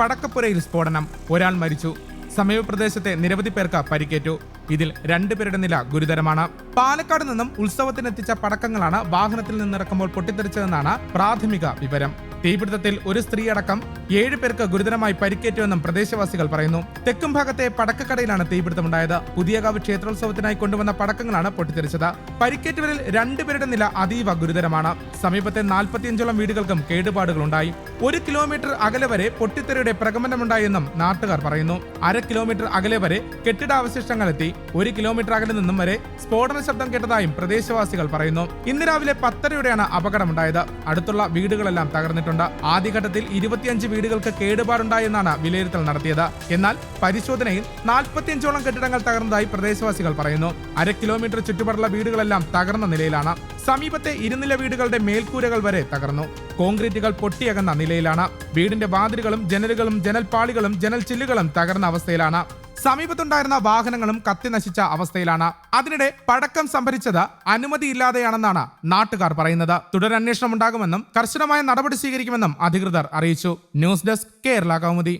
പടക്കപ്പുരയിൽ സ്ഫോടനം. ഒരാൾ മരിച്ചു. സമീപപ്രദേശത്തെ നിരവധി പേർക്ക് പരിക്കേറ്റു. ഇതിൽ രണ്ടുപേരുടെ നില ഗുരുതരമാണ്. പാലക്കാട് നിന്നും ഉത്സവത്തിനെത്തിച്ച പടക്കങ്ങളാണ് വാഹനത്തിൽ നിന്നിറക്കുമ്പോൾ പൊട്ടിത്തെറിച്ചതെന്നാണ് പ്രാഥമിക വിവരം. തീപിടുത്തത്തിൽ ഒരു സ്ത്രീ അടക്കം ഏഴ് പേർക്ക് ഗുരുതരമായി പരിക്കേറ്റുവെന്നും പ്രദേശവാസികൾ പറയുന്നു. തെക്കും ഭാഗത്തെ പടക്കക്കടയിലാണ് തീപിടുത്തമുണ്ടായത്. പുതിയകാവ് ക്ഷേത്രോത്സവത്തിനായി കൊണ്ടുവന്ന പടക്കങ്ങളാണ് പൊട്ടിത്തെറിച്ചത്. പരിക്കേറ്റവരിൽ രണ്ടുപേരുടെ നില അതീവ ഗുരുതരമാണ്. സമീപത്തെ നാൽപ്പത്തിയഞ്ചോളം വീടുകൾക്കും കേടുപാടുകളുണ്ടായി. ഒരു കിലോമീറ്റർ അകലെ വരെ പൊട്ടിത്തെറിയുടെ പ്രകമ്പനമുണ്ടായെന്നും നാട്ടുകാർ പറയുന്നു. അര കിലോമീറ്റർ അകലെ വരെ കെട്ടിടാവശിഷ്ടങ്ങൾ എത്തി ഒരു കിലോമീറ്റർ അകലെ നിന്നും വരെ സ്ഫോടന ശബ്ദം കേട്ടതായും പ്രദേശവാസികൾ പറയുന്നു. ഇന്ന് രാവിലെ പത്തരയോടെയാണ് അപകടമുണ്ടായത്. അടുത്തുള്ള വീടുകളെല്ലാം തകർന്നിട്ടുണ്ട്. ആദ്യഘട്ടത്തിൽ ഇരുപത്തിയഞ്ച് വീടുകൾക്ക് കേടുപാടുണ്ടായെന്നാണ് വിലയിരുത്തൽ നടത്തിയത്. എന്നാൽ പരിശോധനയിൽ നാൽപ്പത്തിയഞ്ചോളം കെട്ടിടങ്ങൾ തകർന്നതായി പ്രദേശവാസികൾ പറയുന്നു. അര കിലോമീറ്റർ ചുറ്റുപാടുള്ള വീടുകളെല്ലാം തകർന്ന നിലയിലാണ്. സമീപത്തെ ഇരുനില വീടുകളുടെ മേൽക്കൂരകൾ വരെ തകർന്നു. കോൺക്രീറ്റുകൾ പൊട്ടിയകന്ന നിലയിലാണ്. വീടിന്റെ വാതിലുകളും ജനലുകളും ജനൽപാളികളും ജനൽ ചില്ലുകളും തകർന്ന അവസ്ഥയിലാണ്. സമീപത്തുണ്ടായിരുന്ന വാഹനങ്ങളും കത്തി നശിച്ച അവസ്ഥയിലാണ്. അതിനിടെ പടക്കം സംഭരിച്ചത് അനുമതിയില്ലാതെയാണെന്നാണ് നാട്ടുകാർ പറയുന്നത്. തുടരന്വേഷണം ഉണ്ടാകുമെന്നും കർശനമായ നടപടി സ്വീകരിക്കുമെന്നും അധികൃതർ അറിയിച്ചു. News desk Kerala Kaumudi.